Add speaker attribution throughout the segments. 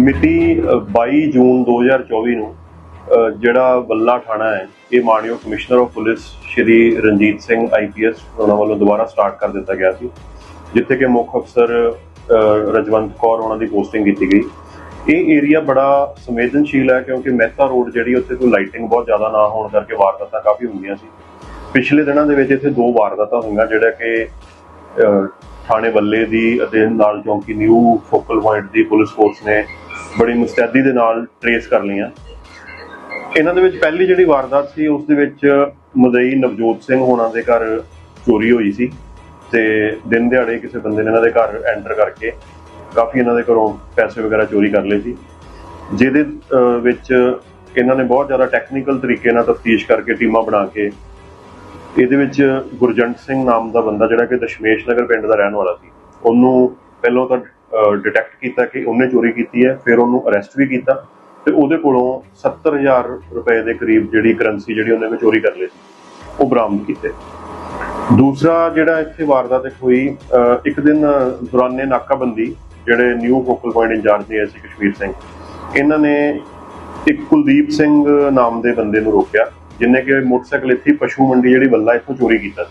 Speaker 1: ਮਿਤੀ ਅ, 22 ਜੂਨ 2024 ਨੂੰ ਅ, ਜਿਹੜਾ ਬੱਲਾ ਥਾਣਾ ਹੈ ਇਹ ਮਾਨਯੋਗ commissioner of police Shri Ranjit Singh IPS ਉਹਨਾਂ ਵੱਲੋਂ ਦੁਬਾਰਾ ਸਟਾਰਟ ਕਰ ਦਿੱਤਾ ਗਿਆ ਸੀ ਜਿੱਥੇ ਕਿ ਮੁੱਖ ਅਫਸਰ ਅ, ਰਜਵੰਤ ਕੌਰ ਉਹਨਾਂ ਦੀ ਪੋਸਟਿੰਗ ਕੀਤੀ ਗਈ। ਇਹ ਏਰੀਆ ਬੜਾ ਸੰਵੇਦਨਸ਼ੀਲ ਹੈ ਕਿਉਂਕਿ ਮਹਿਤਾ ਰੋਡ ਜਿਹੜੀ ਉੱਥੇ ਕੋਈ ਲਾਈਟਿੰਗ ਬਹੁਤ ਜ਼ਿਆਦਾ ਨਾ ਹੋਣ ਕਰਕੇ ਵਾਰਦਾਤਾਂ ਕਾਫੀ ਹੁੰਦੀਆਂ ਸੀ। ਪਿਛਲੇ ਦਿਨਾਂ ਦੇ ਵਿੱਚ ਇੱਥੇ ਦੋ ਵਾਰਦਾਤਾਂ ਹੋਈਆਂ, ਜਿਹੜਾ ਕਿ ਥਾਣੇ ਬੱਲੇ ਦੀ ਅਤੇ ਨਾਲ ਚੌਂਕੀ ਨਿਊ ਫੋਕਲ ਪੁਆਇੰਟ ਦੀ ਪੁਲਿਸ ਫੋਰਸ ਨੇ ਬੜੀ ਮੁਸਤੈਦੀ ਦੇ ਨਾਲ ਟਰੇਸ ਕਰ ਲਈਆਂ। ਇਹਨਾਂ ਦੇ ਵਿੱਚ ਪਹਿਲੀ ਜਿਹੜੀ ਵਾਰਦਾਤ ਸੀ, ਉਸ ਦੇ ਵਿੱਚ ਮਦਈ ਨਵਜੋਤ ਸਿੰਘ ਹੋਣਾ ਦੇ ਘਰ ਚੋਰੀ ਹੋਈ ਸੀ ਤੇ ਦਿਨ ਦਿਹਾੜੇ ਕਿਸੇ ਬੰਦੇ ਨੇ ਇਹਨਾਂ ਦੇ ਘਰ ਐਂਟਰ ਕਰਕੇ ਕਾਫੀ ਇਹਨਾਂ ਦੇ ਘਰੋਂ ਪੈਸੇ ਵਗੈਰਾ ਚੋਰੀ ਕਰ ਲਏ ਸੀ। ਜਿਹਦੇ ਵਿੱਚ ਇਹਨਾਂ ਨੇ ਬਹੁਤ ਜ਼ਿਆਦਾ ਟੈਕਨੀਕਲ ਤਰੀਕੇ ਨਾਲ ਤਫਤੀਸ਼ ਕਰਕੇ ਟੀਮਾਂ ਬਣਾ ਕੇ ਇਹਦੇ ਵਿੱਚ ਗੁਰਜੰਟ ਸਿੰਘ ਨਾਮ ਦਾ ਬੰਦਾ ਜਿਹੜਾ ਕਿ ਦਸ਼ਮੇਸ਼ ਨਗਰ ਪਿੰਡ ਦਾ ਰਹਿਣ ਵਾਲਾ ਸੀ, ਉਹਨੂੰ ਪਹਿਲਾਂ ਤਾਂ ਡਿਟੈਕਟ ਕੀਤਾ ਕਿ ਉਹਨੇ ਚੋਰੀ ਕੀਤੀ ਹੈ, ਫਿਰ ਉਹਨੂੰ ਅਰੈਸਟ ਵੀ ਕੀਤਾ ਤੇ ਉਹਦੇ ਕੋਲੋਂ 70000 ਰੁਪਏ ਦੇ ਕਰੀਬ ਜਿਹੜੀ ਕਰੰਸੀ ਜਿਹੜੀ ਉਹਨੇ ਵੀ ਚੋਰੀ ਕਰ ਲਈ ਸੀ, ਉਹ ਬਰਾਮਦ ਕੀਤੇ। ਦੂਸਰਾ ਜਿਹੜਾ ਇੱਥੇ ਵਾਰਦਾਤ ਹੋਈ ਇੱਕ ਦਿਨ ਦੌਰਾਨੇ ਨਾਕਾਬੰਦੀ ਜਿਹੜੇ ਨਿਊ ਫੋਕਲ ਪੁਆਇੰਟ ਇੰਚਾਰਜ ਨੇ ਸੀ ਕਸ਼ਮੀਰ ਸਿੰਘ, ਇਹਨਾਂ ਨੇ ਇੱਕ ਕੁਲਦੀਪ ਸਿੰਘ ਨਾਮ ਦੇ ਬੰਦੇ ਨੂੰ ਰੋਕਿਆ, ਜਿਨੇ ਕਿ ਮੋਟਰਸਾਈਕਲ ਇੱਥੇ ਪਸ਼ੂ ਮੰਡੀ ਜਿਹੜੀ ਬੱਲਾ ਇੱਥੋਂ ਚੋਰੀ ਕੀਤਾ ਸੀ।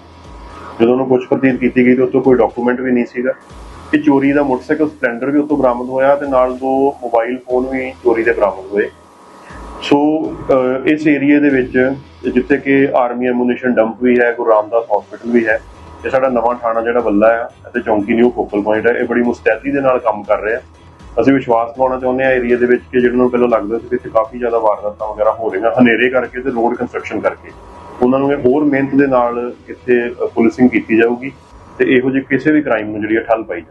Speaker 1: ਜਦੋਂ ਉਹਨੂੰ ਪੁੱਛ ਪਰਚੀਤ ਕੀਤੀ ਗਈ ਤੇ ਉੱਥੋਂ ਕੋਈ ਡਾਕੂਮੈਂਟ ਵੀ ਨਹੀਂ ਸੀਗਾ। ਇਹ ਚੋਰੀ ਦਾ ਮੋਟਰਸਾਈਕਲ ਸਪਲੈਂਡਰ ਵੀ ਉੱਥੋਂ ਬਰਾਮਦ ਹੋਇਆ ਤੇ ਨਾਲ ਦੋ ਮੋਬਾਈਲ ਫੋਨ ਵੀ ਚੋਰੀ ਦੇ ਬਰਾਮਦ ਹੋਏ। ਸੋ ਇਸ ਏਰੀਏ ਦੇ ਵਿੱਚ ਜਿੱਥੇ ਕਿ ਆਰਮੀ ਐਮੂਨੀਸ਼ਨ ਡੰਪ ਵੀ ਹੈ, ਗੁਰੂ ਰਾਮਦਾਸ ਹਸਪੀਟਲ ਵੀ ਹੈ ਇਹ ਸਾਡਾ ਨਵਾਂ ਥਾਣਾ ਜਿਹੜਾ ਬੱਲਾ ਆ ਅਤੇ ਚੌਂਕੀ ਨਿਊ ਫੋਕਲ ਪੁਆਇੰਟ ਹੈ ਇਹ ਬੜੀ ਮੁਸਤੈਦੀ ਦੇ ਨਾਲ ਕੰਮ ਕਰ ਰਿਹਾ। ਅਸੀਂ ਵਿਸ਼ਵਾਸ ਦਿਵਾਉਣਾ ਚਾਹੁੰਦੇ ਹਾਂ ਏਰੀਆ ਦੇ ਵਿੱਚ ਕਿ ਜਿਹੜਾ ਨੂੰ ਪਹਿਲਾਂ ਲੱਗਦਾ ਸੀ ਕਿ ਇੱਥੇ ਕਾਫੀ ਜ਼ਿਆਦਾ ਵਾਰਦਾਤਾਂ ਵਗੈਰਾ ਹੋ ਰਹੀਆਂ, ਹਨੇਰੇ ਕਰਕੇ ਤੇ ਰੋਡ ਕੰਸਟਰਕਸ਼ਨ ਕਰਕੇ। ਉਹਨਾਂ ਨੂੰ ਇਹ ਹੋਰ ਮਿਹਨਤ ਦੇ ਨਾਲ ਇੱਥੇ ਪੁਲਿਸਿੰਗ ਕੀਤੀ ਜਾਊਗੀ ਤੇ ਇਹੋ ਜਿਹੇ ਕਿਸੇ ਵੀ ਕ੍ਰਾਈਮ ਨੂੰ ਜਿਹੜੀ ਹੈ ਠੱਲ ਪਾਈ